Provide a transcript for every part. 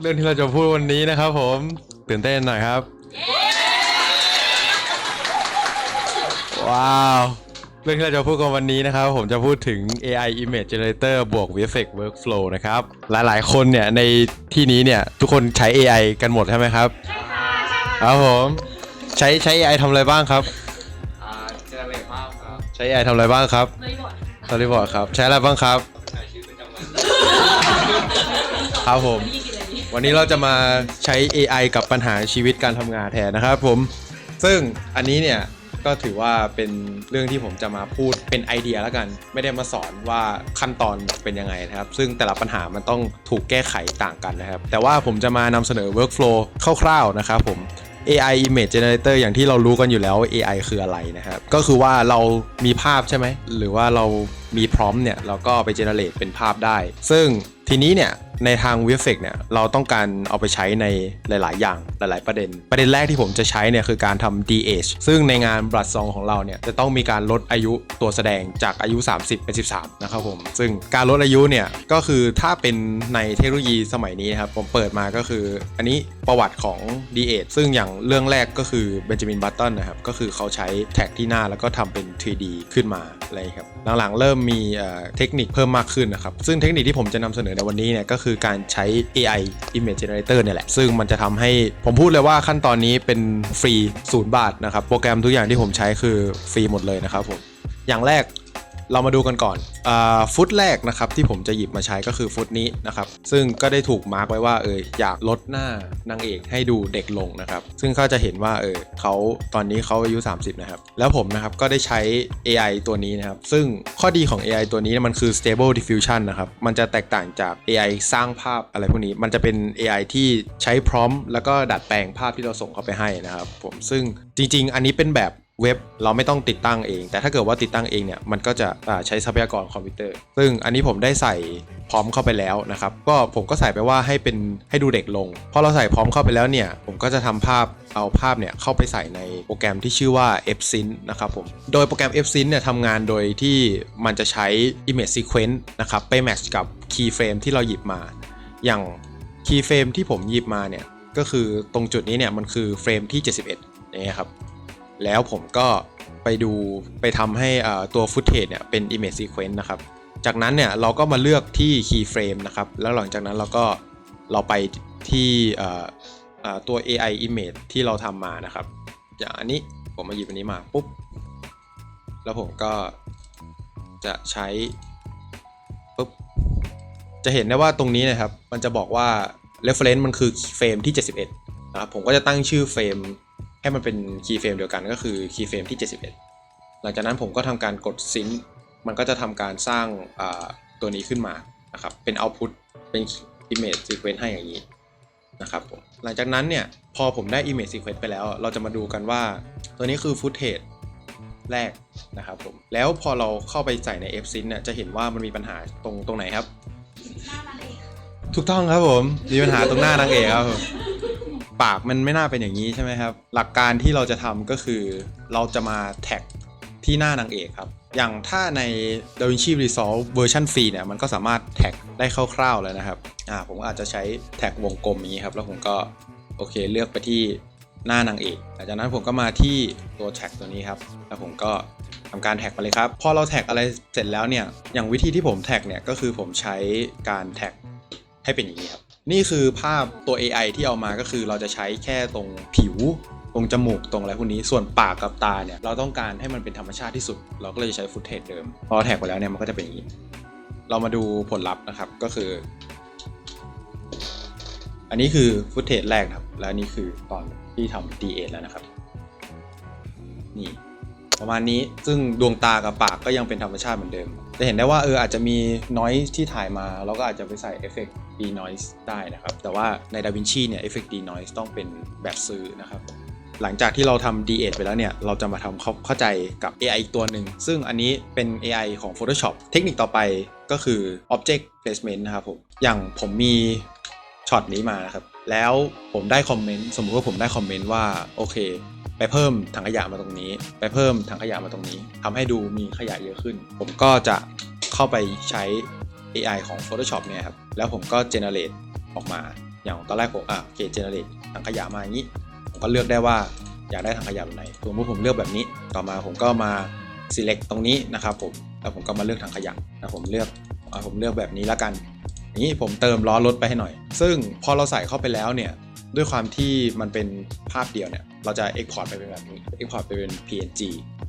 เรื่องที่เราจะพูดวันนี้นะครับ ผมตื่นเต้นหน่อยครับ ว้าว เรื่องที่เราจะพูดกันวันนี้นะครับ ผมจะพูดถึง AI Image Generator บวก VFX Workflow นะครับ หลายๆ คนเนี่ยในที่นี้เนี่ย ทุกคนใช้ AI กันหมดใช่ไหมครับ ใช่ค่ะใช่ค่ะครับผมใช้ใช้ AI ทำอะไรบ้างครับอ่าเจเนเรตภาพครับใช้ AI ทำอะไรบ้างครับเลยบอด s o r r y b o a r d ครับ ใช้อะไรบ้างครับใช้ชีวิตประจำวันครับผมยี่กินอะไรดี วันนี้เราจะมาใช้ AI กับปัญหาชีวิตการทำงานแทนนะครับผม ซึ่งอันนี้เนี่ยก็ถือว่าเป็นเรื่องที่ผมจะมาพูดเป็นไอเดียแล้วกัน ไม่ได้มาสอนว่าขั้นตอนเป็นยังไงนะครับ ซึ่งแต่ละปัญหามันต้องถูกแก้ไขต่างกันนะครับ แต่ว่าผมจะมานำเสนอ workflow คร่าวๆนะครับผม AI Image Generator อย่างที่เรารู้กันอยู่แล้ว AI คืออะไรนะครับ ก็คือว่าเรามีภาพใช่ไหม หรือว่าเรามีพร้อมเนี่ย เราก็ไป generate เป็นภาพได้ ซึ่งทีนี้เนี่ยในทาง VFX เนี่ยเราต้องการเอาไปใช้ในหลาย ๆ อย่างหลาย ๆ ประเด็น ประเด็นแรกที่ผมจะใช้เนี่ยคือการทำ DH ซึ่งในงาน Blood Song ของเราเนี่ยจะต้องมีการลดอายุตัวแสดงจากอายุ 30 เป็น 13 นะครับผม ซึ่งการลดอายุเนี่ยก็คือถ้าเป็นในเทคโนโลยีสมัยนี้นะครับผมเปิดมาก็คือ อันนี้ประวัติของ DH ซึ่งอย่างเรื่องแรกก็คือ Benjamin Button นะครับก็คือเขาใช้แท็กที่หน้าแล้วก็ทำเป็น 3D ขึ้นมาอะไรครับหลัง ๆ เริ่มมีเอ่อเทคนิคเพิ่มมากขึ้นนะครับซึ่งเทคนิคที่ผมจะนำเสนอในวันนี้เนี่ยก็คือการใช้ AI Image Generator เนี่ยแหละ ซึ่งมันจะทำให้ผมพูดเลยว่าขั้นตอนนี้เป็นฟรีศูนย์บาทนะครับ โปรแกรมทุกอย่างที่ผมใช้คือฟรีหมดเลยนะครับผม อย่างแรก เรามาดูกันก่อนอฟุตแรกนะครับที่ผมจะหยิบมาใช้ก็คือฟุตนี้นะครับ ซึ่งก็ได้ถูกมาร์กไว้ว่าเอออยากลดหน้านางเอกให้ดูเด็กลงนะครับ ซึ่งก็จะเห็นว่าเออเขาตอนนี้เขาอายุ 30 นะครับ แล้วผมนะครับก็ได้ใช้ AI ตัวนี้นะครับ ซึ่งข้อดีของ AI ตัวนี้มันคือ stable diffusion นะครับ มันจะแตกต่างจาก AI สร้างภาพอะไรพวกนี้ มันจะเป็น AI ที่ใช้พร้อม แล้วก็ดัดแปลงภาพที่เราส่งเข้าไปให้นะครับผมซึ่งจริง ๆ อันนี้เป็นแบบ เว็บเราไม่ต้องติดตั้งเอง แต่ถ้าเกิดว่าติดตั้งเองเนี่ยมันก็จะใช้ทรัพยากรคอมพิวเตอร์ ซึ่งอันนี้ผมได้ใส่พร้อมเข้าไปแล้วนะครับ ก็ผมก็ใส่ไปว่าให้เป็นให้ดูเด็กลง พอเราใส่พร้อมเข้าไปแล้วเนี่ย ผมก็จะทำภาพเอาภาพเนี่ยเข้าไปใส่ในโปรแกรมที่ชื่อว่า Fsyn นะครับผม โดยโปรแกรม Fsyn เนี่ยทำงานโดยที่มันจะใช้ image sequence นะครับไป match กับ keyframe ที่เราหยิบมา อย่าง keyframe ที่ผมหยิบมาเนี่ยก็คือตรงจุดนี้เนี่ยมันคือเฟรมที่ 71นี่ครับ แล้วผมก็ไปดูไปทำให้ตัวฟุตเทจเนี่ยเป็น image sequence นะครับ จากนั้นเนี่ยเราก็มาเลือกที่ keyframe นะครับ แล้วหลังจากนั้นเราก็เราไปที่อ่าอ่าตัว AI image ที่เราทำมานะครับอย่างอันนี้ผมมาหยิบอันนี้มาปุ๊บ แล้วผมก็จะใช้ปุ๊บ จะเห็นได้ว่าตรงนี้นะครับ มันจะบอกว่า reference มันคือเฟรมที่ 71 นะครับ ผมก็จะตั้งชื่อเฟรม ให้มันเป็นคีย์เฟรมเดียวกันก็คือคีย์เฟรมที่ 71 หลังจากนั้นผมก็ทำการกดซินมันก็จะทำการสร้างอ่าตัวนี้ขึ้นมานะครับเป็น output เป็น image sequence ให้อย่างนี้นะครับผมหลังจากนั้นเนี่ยพอผมได้ image sequence ไปแล้ว เราจะมาดูกันว่าตัวนี้คือ footage แรกนะครับผมแล้วพอเราเข้าไปใส่ใน Fsync เนี่ยจะเห็นว่ามันมีปัญหาตรงตรงไหนครับ ถูกต้องครับผม มีปัญหาตรงหน้านางเอกครับผม ปากมันไม่น่าเป็นอย่างนี้ใช่ไหมครับ หลักการที่เราจะทำก็คือ เราจะมาแท็กที่หน้านางเอกครับ อย่างถ้าใน DaVinci Resolve เวอร์ชันฟรีเนี่ยมันก็สามารถแท็กได้คร่าวๆแล้วนะครับอ่าผมอาจจะใช้แท็กวงกลมอย่างนี้ครับ แล้วผมก็โอเคเลือกไปที่หน้านางเอกหลังจากนั้นผมก็มาที่ตัวแท็กตัวนี้ครับ แล้วผมก็ทำการแท็กไปเลยครับ พอเราแท็กอะไรเสร็จแล้วเนี่ย อย่างวิธีที่ผมแท็กเนี่ยก็คือผมใช้การแท็กให้เป็นอย่างนี้ครับ นี่คือภาพตัว AI ที่เอามาก็คือเราจะใช้แค่ตรงผิว ตรงจมูกตรงอะไรพวกนี้ส่วนปากกับตาเนี่ยเราต้องการให้มันเป็นธรรมชาติที่สุด เราก็เลยจะใช้ฟุตเทจเดิม พอแท็กไปแล้วเนี่ยมันก็จะเป็นอย่างนี้ เรามาดูผลลัพธ์นะครับก็คือ อันนี้คือฟุตเทจแรกครับ และนนี้คือตอนที่ทำ D8 แล้วนะครับ นี่ ประมาณนี้ซึ่งดวงตากับปากก็ยังเป็นธรรมชาติเหมือนเดิม จะเห็นได้ว่าเอออาจจะมี noise ที่ถ่ายมาเราก็อาจจะไปใส่เอฟเฟกต์ d noise ได้นะครับ แต่ว่าใน DaVinci เนี่ยเอฟเฟกต์ d noise ต้องเป็นแบบซื้อนะครับหลังจากที่เราทำ D8 ไปแล้วเนี่ย เราจะมาทำเข้าเข้าใจกับ AI อีกตัวหนึ่ง ซึ่งอันนี้เป็น AI ของ Photoshop เทคนิคต่อไปก็คือ Object Placement นะครับผม อย่างผมมีช็อตนี้มานะครับ แล้วผมได้คอมเมนต์ สมมุติว่าผมได้คอมเมนต์ว่า โอเค ไปเพิ่มถังขยะมาตรงนี้ ไปเพิ่มถังขยะมาตรงนี้ทำให้ดูมีขยะเยอะขึ้น ผมก็จะเข้าไปใช้ AI ของ Photoshop เนี่ยครับ แล้วผมก็ generate ออกมา อย่างตอนแรกผมอะโอเคเจเนเรตถังขยะมาอย่างนี้ ผมก็เลือกได้ว่าอยากได้ถังขยะแบบไหนสมมติผมเลือกแบบนี้ ต่อมาผมก็มา select ตรงนี้นะครับผม แล้วผมก็มาเลือกถังขยะแล้วผมเลือกอะผมเลือกแบบนี้แล้วกัน นี้ผมเติมล้อรถไปให้หน่อย ซึ่งพอเราใส่เข้าไปแล้วเนี่ย ด้วยความที่มันเป็นภาพเดียวเนี่ยเราจะ export ไปเป็นแบบนี้ export ไปเป็น PNG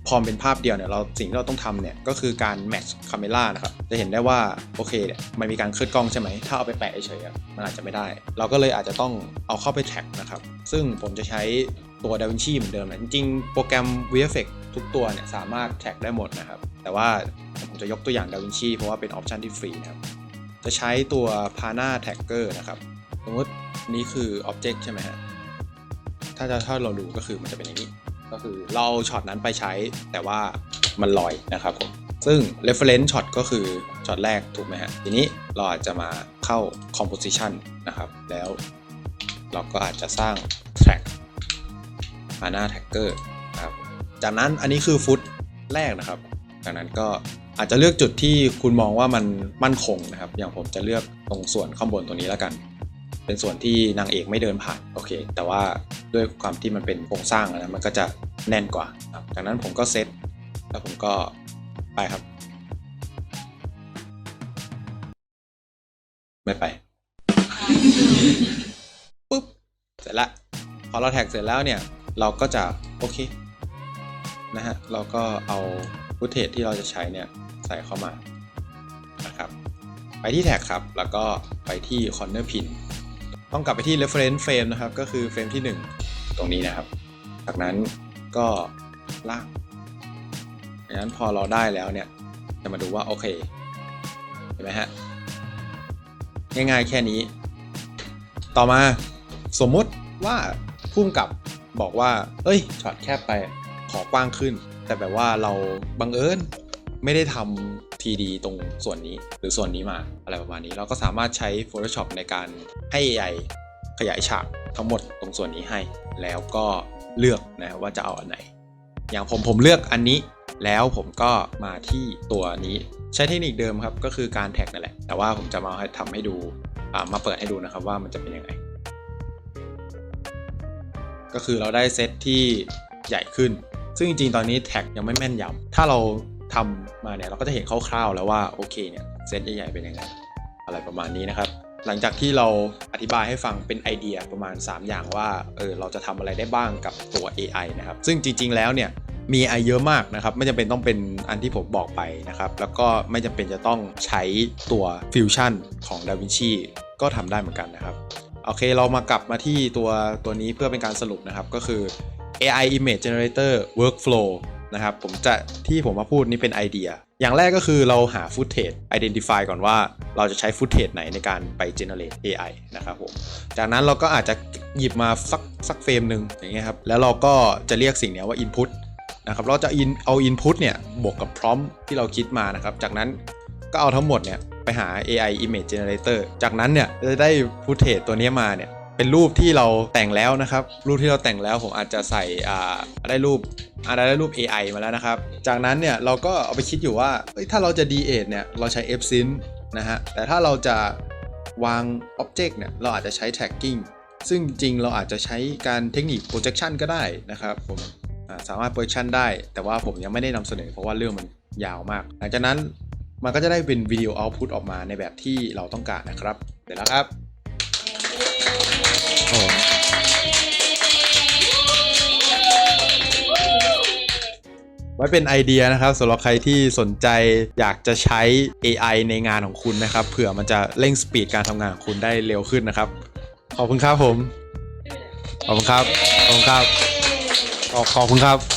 พอเป็นภาพเดียวเนี่ยเราสิ่งที่เราต้องทำเนี่ยก็คือการ match camera นะครับจะเห็นได้ว่าโอเคเนี่ยมันมีการเคลื่อนกล้องใช่ไหมถ้าเอาไปแปะเฉยๆมันอาจจะไม่ได้ เราก็เลยอาจจะต้องเอาเข้าไปแท็กนะครับซึ่งผมจะใช้ตัว DaVinci เหมือนเดิมนะจริงๆโปรแกรม VFX ทุกตัวเนี่ยสามารถแท็กได้หมดนะครับแต่ว่าผมจะยกตัวอย่าง DaVinci เพราะว่าเป็นออปชันที่ฟรีนะครับจะใช้ตัว Pana Tagger นะครับ สมมตินี่คือ Object ใช่ไหมฮะถ้าจะถ้าเราดูก็คือมันจะเป็นอย่างนี้ ก็คือเราช็อตนั้นไปใช้แต่ว่ามันลอยนะครับผมซึ่ง reference shot ก็คือช็อตแรกถูกไหมฮะทีนี้เราอาจจะมาเข้า composition นะครับ แล้วเราก็อาจจะสร้าง track Pana Tagger นะครับจากนั้นอันนี้คือฟุตแรกนะครับ จากนั้นก็อาจจะเลือกจุดที่คุณมองว่ามันมั่นคงนะครับ อย่างผมจะเลือกตรงส่วนข้างบนตรงนี้แล้วกัน เป็นส่วนที่นางเอกไม่เดินผ่านโอเค แต่ว่าด้วยความที่มันเป็นโครงสร้างนะมันก็จะแน่นกว่าครับจากนั้นผมก็เซตแล้วผมก็ไปครับ ไม่ไปปุ๊บเสร็จละพอเราแท็กเสร็จแล้วเนี่ย เราก็จะโอเคนะฮะเราก็เอาฟุตเทจที่เราจะใช้เนี่ยใส่เข้ามานะครับ ไปที่แท็กครับ แล้วก็ไปที่ corner pin ต้องกลับไปที่ reference frame นะครับ ก็คือเฟรมที่ 1 ตรงนี้นะครับ จากนั้นก็ลากดังนั้นพอเราได้แล้วเนี่ย จะมาดูว่า โอเค เห็นไหมฮะ ง่ายๆแค่นี้ ต่อมาสมมติว่าพุ่มกับบอกว่า เอ้ยช็อตแคบไปขอกว้างขึ้น แต่แบบว่าเราบังเอิญไม่ได้ทำ TD ตรงส่วนนี้หรือส่วนนี้มาอะไรประมาณนี้ เราก็สามารถใช้ Photoshop ในการ ให้ AI ขยายฉากทั้งหมดตรงส่วนนี้ให้ แล้วก็เลือกนะว่าจะเอาอันไหน อย่างผมผมเลือกอันนี้แล้วผมก็มาที่ตัวนี้ใช้เทคนิคเดิมครับก็คือการแท็กนั่นแหละ แต่ว่าผมจะมาให้ทำให้ดูมาเปิดให้ดูนะครับว่ามันจะเป็นยังไง ก็คือเราได้เซตที่ใหญ่ขึ้น ซึ่งจริงๆ ตอนนี้แท็กยังไม่แม่นยำถ้าเราทำมาเนี่ยเราก็จะเห็นคร่าวๆแล้วว่าโอเคเนี่ยเซตใหญ่ๆเป็นยังไง อะไรประมาณนี้นะครับ หลังจากที่เราอธิบายให้ฟังเป็นไอเดียประมาณ 3 อย่างว่าเออเราจะทำอะไรได้บ้างกับตัว AI นะครับ ซึ่งจริง ๆ แล้วเนี่ยมี AI เยอะมากนะครับ ไม่จำเป็นต้องเป็นอันที่ผมบอกไปนะครับ แล้วก็ไม่จำเป็นจะต้องใช้ตัว Fusion ของ DaVinci ก็ทำได้เหมือนกันนะครับโอเคเรามากลับมาที่ตัวตัวนี้เพื่อเป็นการสรุปนะครับ ก็คือ AI Image Generator Workflow นะครับ ผมจะที่ผมมาพูดนี่เป็นไอเดีย อย่างแรกก็คือเราหา Footage Identify ก่อนว่าเราจะใช้ Footage ไหนในการไป Generate AI นะครับผม จากนั้นเราก็อาจจะหยิบมาสักสักเฟรมหนึ่งอย่างเงี้ยครับ แล้วเราก็จะเรียกสิ่งนี้ว่า Input นะครับเราจะเอา Input เนี่ยบวกกับ Prompt ที่เราคิดมานะครับ จากนั้นก็เอาทั้งหมดเนี่ยไปหา AI Image Generator จากนั้นเนี่ยจะได้ Footage ตัวนี้มาเนี่ย เป็นรูปที่เราแต่งแล้วนะครับ รูปที่เราแต่งแล้วผมอาจจะใส่อ่าได้รูปอาจจะได้รูป AI มาแล้วนะครับ จากนั้นเนี่ยเราก็เอาไปคิดอยู่ว่าถ้าเราจะ D8 เนี่ยเราใช้ f s y n นะฮะแต่ถ้าเราจะวาง Object เนี่ยเราอาจจะใช้ Tagging ซึ่งจริงเราอาจจะใช้การเทคนิค projection ก็ได้นะครับผมสามารถ projection ได้ แต่ว่าผมยังไม่ได้นำเสนอเพราะว่าเรื่องมันยาวมาก หลังจากนั้นมันก็จะได้เป็นวิดีโอ output ออกมาในแบบที่เราต้องการนะครับ เสร็จแล้วครับ โอ้ไว้เป็นไอเดียนะครับสำหรับใครที่สนใจอยากจะใช้ AI ในงานของคุณนะครับ เผื่อมันจะเร่งสปีดการทำงานของคุณได้เร็วขึ้นนะครับ ขอบคุณครับผม ขอบคุณครับ ขอบคุณครับ ขอบขอบคุณครับ